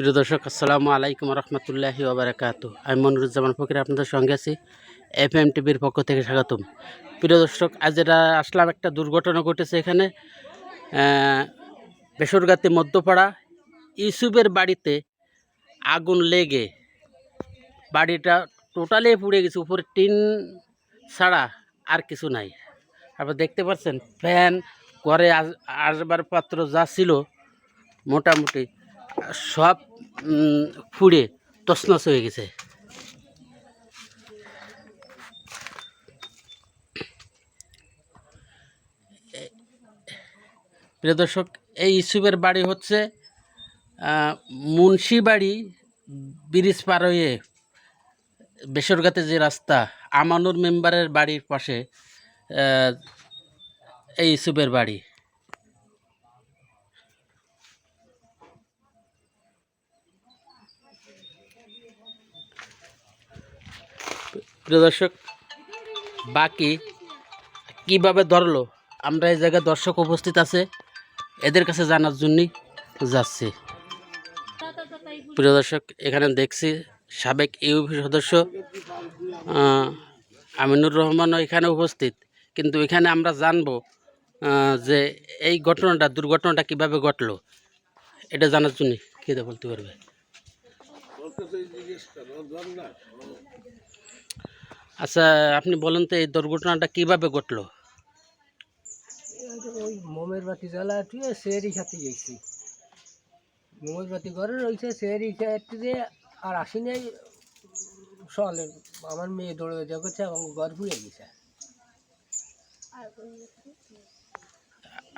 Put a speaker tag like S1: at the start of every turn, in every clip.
S1: প্রিয় দর্শক, আসসালামু আলাইকুম রহমতুল্লাহি ওবরাকাতু আমি মনিরুজ্জামান ফকির, আপনাদের সঙ্গে আছি এফ এম টিভির পক্ষ থেকে স্বাগতম। প্রিয় দর্শক, আজ এটা আসলাম একটা দুর্ঘটনা ঘটেছে এখানে বেসরগাতি মধ্যপাড়া। ইউসুফের বাড়িতে আগুন লেগে বাড়িটা টোটালি পুড়ে গেছে, উপরে টিন ছাড়া আর কিছু নাই। আপনারা দেখতে পাচ্ছেন, ফ্যান, ঘরে আস- আসবার পাত্র যা ছিল, মোটামুটি সব পুড়ে তছনছ হয়ে গেছে। প্রিয় দর্শক এই ইসুফের বাড়ি হচ্ছে আহ, মুন্সি বাড়ি ব্রিজ পার হয়ে বেসরগাতে যে রাস্তা আমানুর মেম্বারের বাড়ির পাশে এই ইসুফের বাড়ি। প্রিয় দর্শক, বাকি কীভাবে ধরলো? আমরা এই জায়গায় দর্শক উপস্থিত আছে, এদের কাছে জানার জন্যই যাচ্ছি। প্রিয় দর্শক, এখানে দেখছি সাবেক ইউপি সদস্য আমিনুর রহমানও এখানে উপস্থিত। কিন্তু এখানে আমরা জানব যে এই ঘটনাটা, দুর্ঘটনাটা কীভাবে ঘটলো, এটা জানার জন্য কী বলতে পারবে? আচ্ছা আপনি বলেন তো এই দুর্ঘটনাটা কীভাবে ঘটলো?
S2: ওই মোমের বাতি জ্বালা তুই সেরি খাতে গেছি। মোমের বাতি ঘরে রয়েছে সেরি খেতে আর আসি নাই। চলে আমার মেয়ে দৌড়ে দেওয়া করছে এবং ঘর পুড়ে গেছে।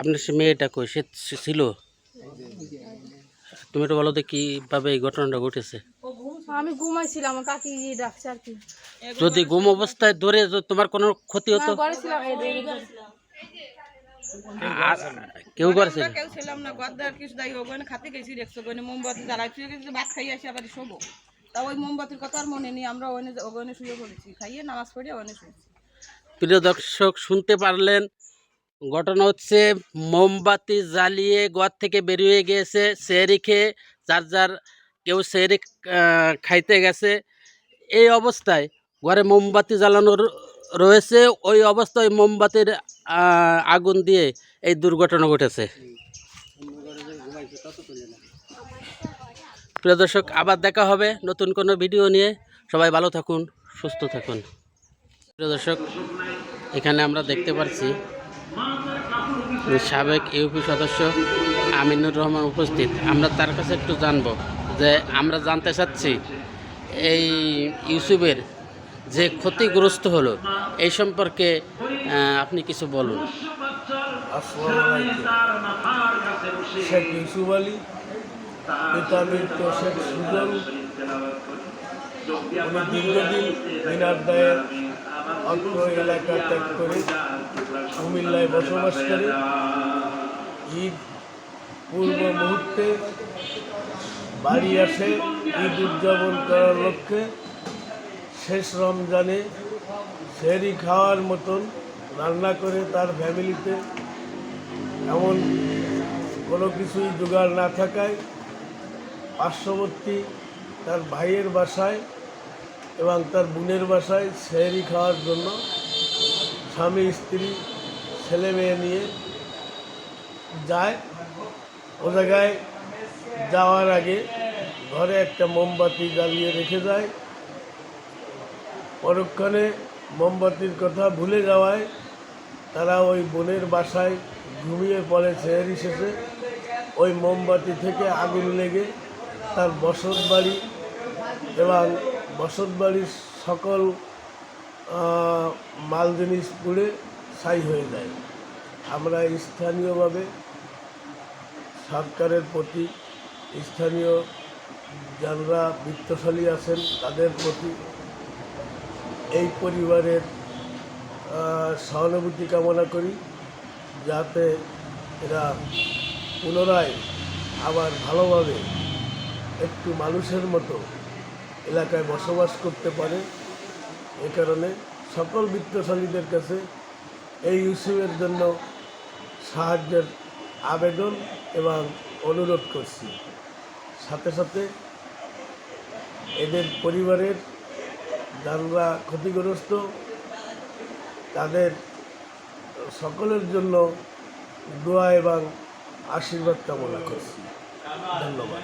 S1: আপনার সে মেয়েটা কই? সে সে ছিল? তুমি একটু বলো তো কীভাবে এই ঘটনাটা ঘটেছে।
S3: আমি ঘুমাইছিলাম কাকি ডাকছে আর কি।
S1: যদি ঘুম অবস্থায় ধরে তোমার কোনো ক্ষতি হতো? কেউ করেছে?
S4: কেউ ছিলাম না গদ্দার কিছু দায়ী ওখানে খাতে গেছি দেখছ ওখানে মোমবাতি জ্বালাই শুয়ে গেছি ভাত খাই আসি আবার শোবো। তা ওই মোমবাতির কথা আর মনে নেই আমরা ওখানে ওখানে শুয়ে পড়েছি খাইয়ে নামাজ পড়ে ওখানে শুয়েছি
S1: প্রিয় দর্শক শুনতে পারলেন ঘটনা হচ্ছে মোমবাতি জ্বালিয়ে ঘর থেকে বেরিয়ে গিয়েছে সেরি খেয়ে যার যার কেউ সেরে খাইতে গেছে। এই অবস্থায় ঘরে মোমবাতি জ্বালানো রয়েছে। ওই অবস্থায় মোমবাতির আগুন দিয়ে এই দুর্ঘটনা ঘটেছে। প্রিয় দর্শক, আবার দেখা হবে নতুন কোনো ভিডিও নিয়ে। সবাই ভালো থাকুন, সুস্থ থাকুন। প্রিয় দর্শক, এখানে আমরা দেখতে পাচ্ছি সাবেক ইউপি সদস্য আমিনুর রহমান উপস্থিত। আমরা তার কাছে একটু জানব। যে আমরা জানতে চাচ্ছি এই ইউসুফের যে ক্ষতিগ্রস্ত হলো, এই সম্পর্কে আপনি কিছু বলুন।
S5: শেখ ইউসুফ আলী পিতা মৃত শেখ সুজন দায়ের অত্র এলাকা ত্যাগ করে কুমিল্লায় বসবাস করে। ঈদ পূর্ব মুহূর্তে বাড়ি আসে ঈদ উদযাপন করার লক্ষ্যে। শেষ রমজানে সেরি খাওয়ার মতন রান্না করে তার ফ্যামিলিতে। এমন কোনো কিছুই জোগাড় না থাকায় পার্শ্ববর্তী তার ভাইয়ের বাসায় এবং তার বোনের বাসায় সেহরি খাওয়ার জন্য স্বামী, স্ত্রী ছেলে মেয়ে নিয়ে যায়। ও জায়গায় যাওয়ার আগে ঘরে একটা মোমবাতি জ্বালিয়ে রেখে যায়। পরক্ষণে মোমবাতির কথা ভুলে যাওয়ায় তারা ওই বোনের বাসায় ঘুমিয়ে পড়ে সেহেরি শেষে। ওই মোমবাতি থেকে আগুন লেগে তার বসত বাড়ি এবং বসত বাড়ির সকল মাল জিনিস পুড়ে ছাই হয়ে যায়। আমরা স্থানীয়ভাবে সরকারের প্রতি স্থানীয় যারা বৃত্তশালী আছেন, তাদের প্রতি এই পরিবারের সহানুভূতি কামনা করি, যাতে এরা পুনরায় আবার ভালোভাবে একটু মানুষের মতো এলাকায় বসবাস করতে পারে। এ কারণে সকল বৃত্তশালীদের কাছে এই ইস্যুয়ের জন্য সাহায্যের আবেদন এবং অনুরোধ করছি। সাথে সাথে এদের পরিবারের যারা ক্ষতিগ্রস্ত, তাদের সকলের জন্য দোয়া এবং আশীর্বাদ কামনা করছি। ধন্যবাদ।